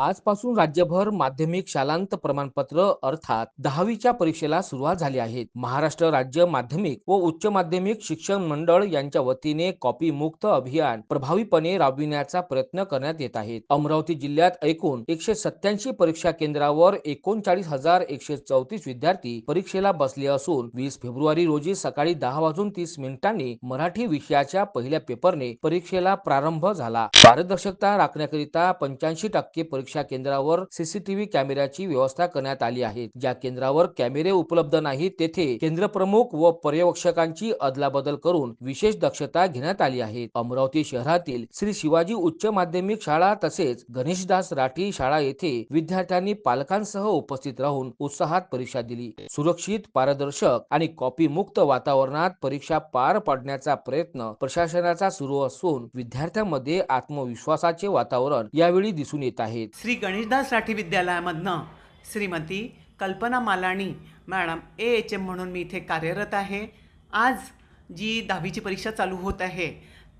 आजपासून राज्यभर माध्यमिक शालांत प्रमाणपत्र अर्थात दहावीच्या परीक्षेला सुरुवात झाली आहे. महाराष्ट्र राज्य माध्यमिक व उच्च माध्यमिक शिक्षण मंडळ यांच्या वतीने कॉपी मुक्त अभियान प्रभावीपणे राबविण्याचा प्रयत्न करण्यात येत आहे. अमरावती जिल्ह्यात एकूण एकशे सत्याऐंशी परीक्षा केंद्रावर एकोणचाळीस हजार एकशे चौतीस विद्यार्थी परीक्षेला बसले असून वीस फेब्रुवारी रोजी सकाळी दहा वाजून तीस मिनिटांनी मराठी विषयाच्या पहिल्या पेपरने परीक्षेला प्रारंभ झाला. पारदर्शकता राखण्याकरिता पंच्याऐंशी टक्के परीक्षा केंद्रावर सीसीटीव्ही कॅमेऱ्याची व्यवस्था करण्यात आली आहे. ज्या केंद्रावर कॅमेरे उपलब्ध नाहीत तेथे केंद्र प्रमुख व पर्यवेक्षकांची अदलाबदल करून विशेष दक्षता घेण्यात आली आहे. अमरावती शहरातील श्री शिवाजी उच्च माध्यमिक शाळा तसेच गणेशदास राठी शाळा येथे विद्यार्थ्यांनी पालकांसह उपस्थित राहून उत्साहात परीक्षा दिली. सुरक्षित पारदर्शक आणि कॉपी मुक्त वातावरणात परीक्षा पार पाडण्याचा प्रयत्न प्रशासनाचा सुरू असून विद्यार्थ्यांमध्ये आत्मविश्वासाचे वातावरण यावेळी दिसून येत आहे. Shri गणेशदास Rathi विद्यालयामधनं Shrimati Kalpana Malani madam A H M म्हणून मी इथे कार्यरत आहे. आज जी दहावीची परीक्षा चालू होत आहे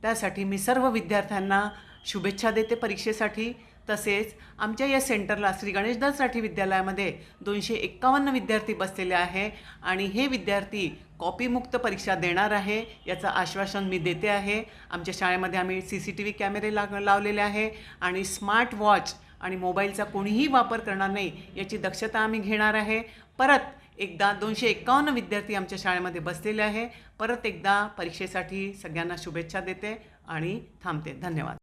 त्यासाठी मी सर्व विद्यार्थ्यांना शुभेच्छा देते परीक्षेसाठी. तसेच आमच्या या सेंटरला श्री गणेशदास राठी विद्यालयामध्ये दोनशे एक्कावन्न विद्यार्थी बसलेले आहे आणि हे विद्यार्थी कॉपीमुक्त परीक्षा देणार आहे याचं आश्वासन मी देते आहे. आमच्या शाळेमध्ये आम्ही सी सी टी व्ही कॅमेरे लाग लावलेले आहे आणि स्मार्ट वॉच आणि मोबाईलचा कोणीही वापर करणार नाही याची दक्षता आम्ही घेणार आहे. परत एकदा दोनशे एक्कावन्न विद्यार्थी आमच्या शाळेमध्ये बसलेले आहे. परत एकदा परीक्षेसाठी सगळ्यांना शुभेच्छा देते आणि थांबते. धन्यवाद.